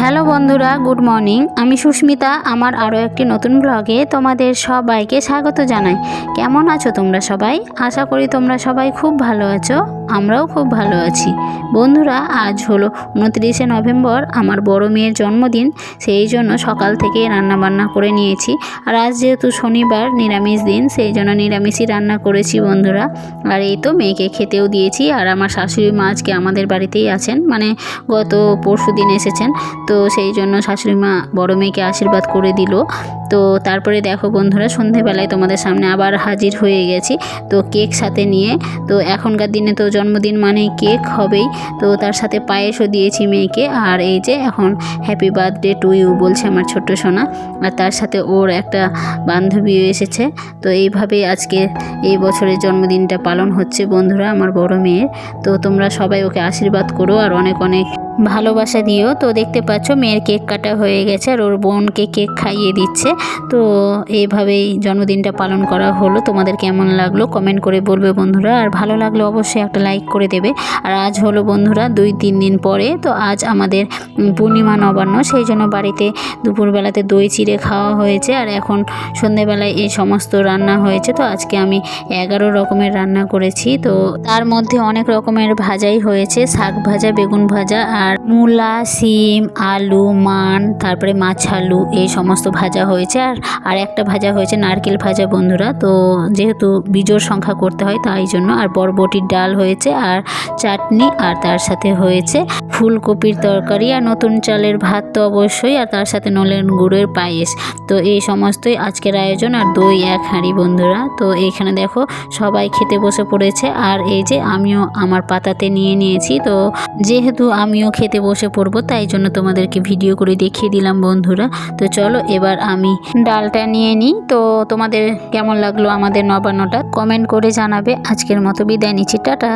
Hello বন্ধুরা, good morning. আমি সুস্মিতা, আমার আরও একটি নতুন ব্লগে তোমাদের সবাইকে স্বাগত জানাই। কেমন আছো তোমরা সবাই? আশা করি তোমরা সবাই খুব ভালো আছো, আমরাও খুব ভালো আছি। বন্ধুরা, আজ হলো উনত্রিশে নভেম্বর, আমার বড় মেয়ের জন্মদিন, সেই জন্য সকাল থেকে রান্না বান্না করে নিয়েছি। আর আজ যেহেতু শনিবার, নিরামিষ দিন, সেই জন্য নিরামিষই রান্না করেছি বন্ধুরা। আর এই তো মেয়েকে খেতেও দিয়েছি, আর আমার শাশুড়ি মা আজকে আমাদের বাড়িতেই আছেন। মানে গত পরশু দিন এসেছেন। তো সেই জন্য শাশুড়ি মা বড় মেয়েকে আশীর্বাদ করে দিল। তো তারপরে দেখো বন্ধুরা, সন্ধেবেলায় তোমাদের সামনে আবার হাজির হয়ে গেছি। তো কেক সাথে নিয়ে, তো এখনকার দিনে তো জন্মদিন মানে কেক হবেই। তো তার সাথে পায়েসও দিয়েছি মেয়েকে। আর এই যে এখন হ্যাপি বার্থডে টু ইউ বলছে আমার ছোট্ট সোনা। আর তার সাথে ওর একটা বান্ধবীও এসেছে। তো এইভাবেই আজকে এই বছরের জন্মদিনটা পালন হচ্ছে বন্ধুরা, আমার বড় মেয়ের। তো তোমরা সবাই ওকে আশীর্বাদ করো। আর অনেক অনেক ভালোবাসা দিও তো দেখতে পাচ্ছ মেয়ের কেক কাটা হয়ে গেছে আর ওর বোনকে কেক খাইয়ে দিচ্ছে। তো এইভাবেই জন্মদিনটা পালন করা হলো। তোমাদের কেমন লাগল কমেন্ট করে বলবে বন্ধুরা। আর ভালো লাগলে অবশ্যই একটা লাইক করে দেবে। আর আজ হলো বন্ধুরা দুই তিন দিন পরে। তো আজ আমাদের পূর্ণিমা নবান্ন। সেই জন্য বাড়িতে দুপুরবেলাতে দই চিড়ে খাওয়া হয়েছে। আর এখন সন্ধেবেলায় এই সমস্ত রান্না হয়েছে। তো আজকে আমি এগারো রকমের রান্না করেছি। তো তার মধ্যে অনেক রকমের ভাজাই হয়েছে। শাক ভাজা, বেগুন ভাজা আর মূলা, সিম, আলু, মান, তারপরে মাছ, আলু এই সমস্ত ভাজা হয়েছে। আর আর একটা ভাজা হয়েছে নারকেল ভাজা, বন্ধুরা। তো যেহেতু বীজোর সংখ্যা করতে হয়, তাই জন্য আর বরবটির ডাল হয়েছে আর চাটনি আর তার সাথে হয়েছে ফুলকপির তরকারি আর নতুন চালের ভাত তো অবশ্যই, আর তার সাথে নলেন গুড়ের পায়েস। তো এই সমস্তই আজকের আয়োজন আর দই এক হাঁড়ি বন্ধুরা। তো এইখানে দেখো সবাই খেতে বসে পড়েছে, আর এই যে আমিও আমার পাতাতে নিয়ে নিয়েছি। তো যেহেতু আমিও খেতে বসে পড়ব, তাই জন্য তোমাদেরকে ভিডিও করে দেখিয়ে দিলাম বন্ধুরা। তো চলো এবার আমি ডালটা নিয়ে নিই। তো তোমাদের কেমন লাগল আমাদের নবান্নটা? কমেন্ট করে জানাবে। আজকের মতো বিদায় নিচ্ছি। টাটা।